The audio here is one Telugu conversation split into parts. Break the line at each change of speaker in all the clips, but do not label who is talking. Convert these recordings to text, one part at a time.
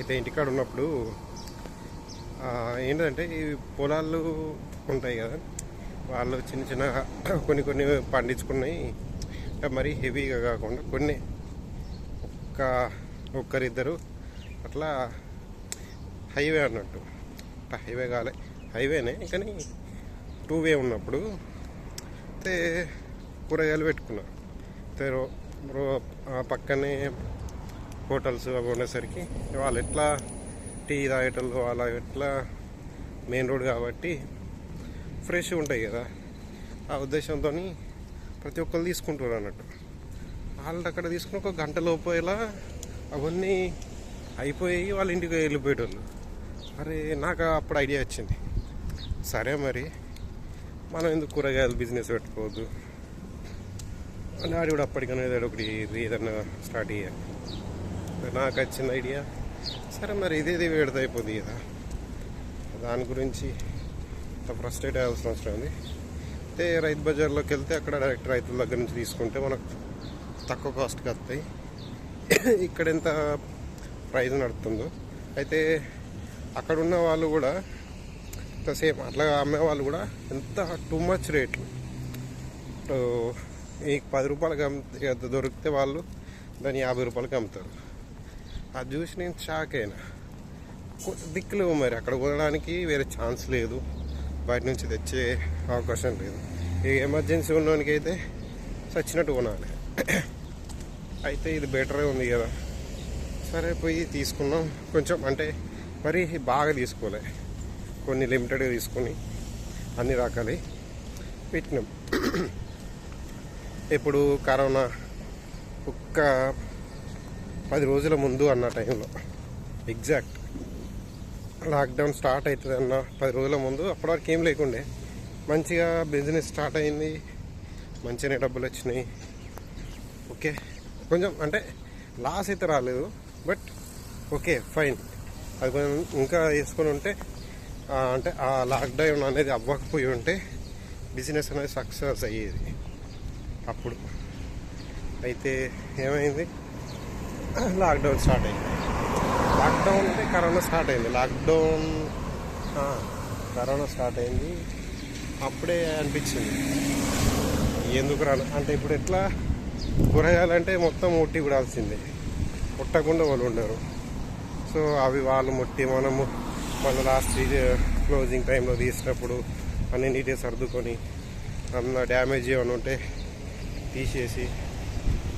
అయితే ఇంటికాడ ఉన్నప్పుడు ఏంటంటే ఈ పొలాలు ఉంటాయి కదా వాళ్ళు చిన్న చిన్న కొన్ని కొన్ని పండించుకున్నాయి. మరీ హెవీగా కాకుండా కొన్ని ఒక్క ఒక్కరిద్దరు అట్లా హైవే అన్నట్టు. హైవే కాలే హైవేనే కానీ టూ వే ఉన్నప్పుడు అయితే కూరగాయలు పెట్టుకున్నారు. అయితే రో- రో- ఆ పక్కనే హోటల్స్ అవి ఉండేసరికి వాళ్ళు ఎట్లా టీ తాగేటోళ్ళు అలా ఎట్లా మెయిన్ రోడ్ కాబట్టి ఫ్రెష్ ఉంటాయి కదా. ఆ ఉద్దేశంతో ప్రతి ఒక్కరు తీసుకుంటారు అన్నట్టు. వాళ్ళు అక్కడ తీసుకుని ఒక గంట లోపేలా అవన్నీ అయిపోయి వాళ్ళ ఇంటికి వెళ్ళిపోయేటోళ్ళు. అరే నాకు అప్పుడు ఐడియా వచ్చింది. సరే మరి మనం ఎందుకు కూరగాయలు బిజినెస్ పెట్టుకోవద్దు? డాడీ కూడా అప్పటికనేది ఏదో ఒకటి ఏదన్నా స్టార్ట్ చేయాలి. నాకు వచ్చిన ఐడియా సరే మరి ఇదేది పెడితే కదా. దాని గురించి అంత ఫ్రస్ట్రేట్ అవ్వాల్సిన అవసరం ఉంది. అయితే రైతు బజార్లోకి వెళ్తే అక్కడ డైరెక్ట్ రైతుల దగ్గర నుంచి తీసుకుంటే మనకు తక్కువ కాస్ట్కి వస్తాయి. ఇక్కడ ఎంత ప్రైజ్ నడుతుందో అయితే అక్కడ ఉన్న వాళ్ళు కూడా ఇంత సేమ్ అట్లా అమ్మే వాళ్ళు కూడా ఎంత టూ మచ్ రేట్లు ఇప్పుడు మీకు పది రూపాయలకి అమ్మ దొరికితే వాళ్ళు దాన్ని యాభై రూపాయలకి అమ్ముతారు. అది చూసి నేను షాక్ అయినా. దిక్కులు దిక్కులేవు మరి అక్కడ కొనడానికి వేరే ఛాన్స్ లేదు. బయట నుంచి తెచ్చే అవకాశం లేదు. ఈ ఎమర్జెన్సీ ఉన్నవానికి అయితే చచ్చినట్టు కొనాలి. అయితే ఇది బెటరే ఉంది కదా. సరే పోయి తీసుకున్నాం కొంచెం అంటే మరి బాగా తీసుకోలే. కొన్ని లిమిటెడ్గా తీసుకొని అన్ని రకాలు పెట్టినాం. ఇప్పుడు కరోనా ఒక్క పది రోజుల ముందు అన్న టైంలో. ఎగ్జాక్ట్ లాక్డౌన్ స్టార్ట్ అవుతుంది అన్న పది రోజుల ముందు. అప్పటివరకు ఏం లేకుండే. మంచిగా బిజినెస్ స్టార్ట్ అయింది. మంచిగానే డబ్బులు వచ్చినాయి. ఓకే కొంచెం అంటే లాస్ అయితే రాలేదు. బట్ ఓకే ఫైన్ అది కొంచెం ఇంకా వేసుకొని ఉంటే అంటే ఆ లాక్డౌన్ అనేది అవ్వకపోయి ఉంటే బిజినెస్ అనేది సక్సెస్ అయ్యేది. అప్పుడు. అయితే ఏమైంది? లాక్డౌన్ స్టార్ట్ అయింది. లాక్డౌన్ అంటే కరోనా స్టార్ట్ అయింది. లాక్డౌన్ కరోనా స్టార్ట్ అయింది. అప్పుడే అనిపించింది. ఎందుకు రా అంటే ఇప్పుడు ఎట్లా? కూరగాయలంటే మొత్తం ముట్టి కూడాల్సిందే. ముట్టకుండా వాళ్ళు ఉండరు. సో అవి వాళ్ళు ముట్టి మనము మన లాస్ట్ క్లోజింగ్ టైంలో తీసినప్పుడు అన్ని నీట్గా సర్దుకొని అందులో డ్యామేజ్ ఏమైనా ఉంటే తీసేసి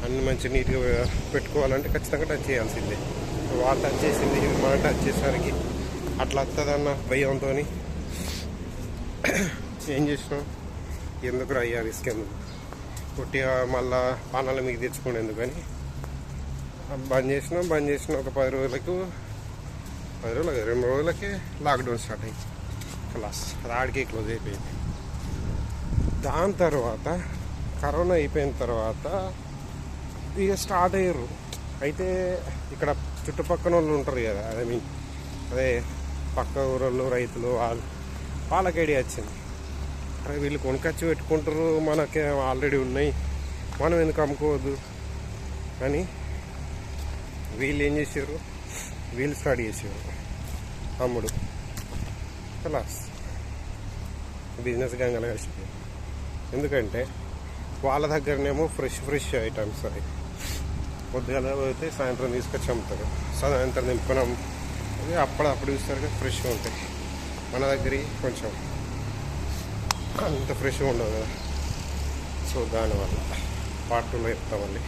అన్ని మంచి నీట్గా పెట్టుకోవాలంటే ఖచ్చితంగా టచ్ చేయాల్సిందే. వాళ్ళు టచ్ చేసింది మనం టచ్ చేసేసరికి అట్లా వస్తుందన్న భయంతో ఏం చేసినాం? ఎందుకు అయ్యా రిస్క్ ఎందుకు? కొట్టిగా మళ్ళా పానాల మీకు తెచ్చుకునేందుకని బంద్ చేసినాం బంద్ చేసిన. ఒక పది రోజులకు పది రోజులకి రెండు రోజులకి లాక్డౌన్ స్టార్ట్ అయింది. క్లాస్ అది ఆడికే క్లోజ్ అయిపోయింది. దాని తర్వాత కరోనా అయిపోయిన తర్వాత ఇక స్టార్ట్ అయ్యారు. అయితే ఇక్కడ చుట్టుపక్కల వాళ్ళు ఉంటారు కదా ఐ మీన్ అదే పక్క ఊరోళ్ళు రైతులు వాళ్ళు వాళ్ళకి ఐడియా వచ్చింది. అరే వీళ్ళు కొనుకొచ్చి పెట్టుకుంటారు మనకి ఆల్రెడీ ఉన్నాయి మనం ఎందుకు అమ్ముకోవద్దు అని వీళ్ళు ఏం చేసారు వీళ్ళు స్టార్ట్ చేసారు అమ్ముడు కలాస్ బిజినెస్ గంగలు కలిసిపోయారు ఎందుకంటే వాళ్ళ దగ్గరనేమో ఫ్రెష్ ఫ్రెష్ ఐటమ్స్ అవి పొద్దుగాల పోతే సాయంత్రం తీసుకొచ్చి అమ్ముతారు సాయంత్రం నింపుకొని అది అప్పుడప్పుడు చూస్తారు కదా ఫ్రెష్గా ఉంటాయి. మన దగ్గర కొంచెం అంత ఫ్రెష్గా ఉండదు కదా. సో దానివల్ల పార్ట్ టూలో చెప్తాం మళ్ళీ.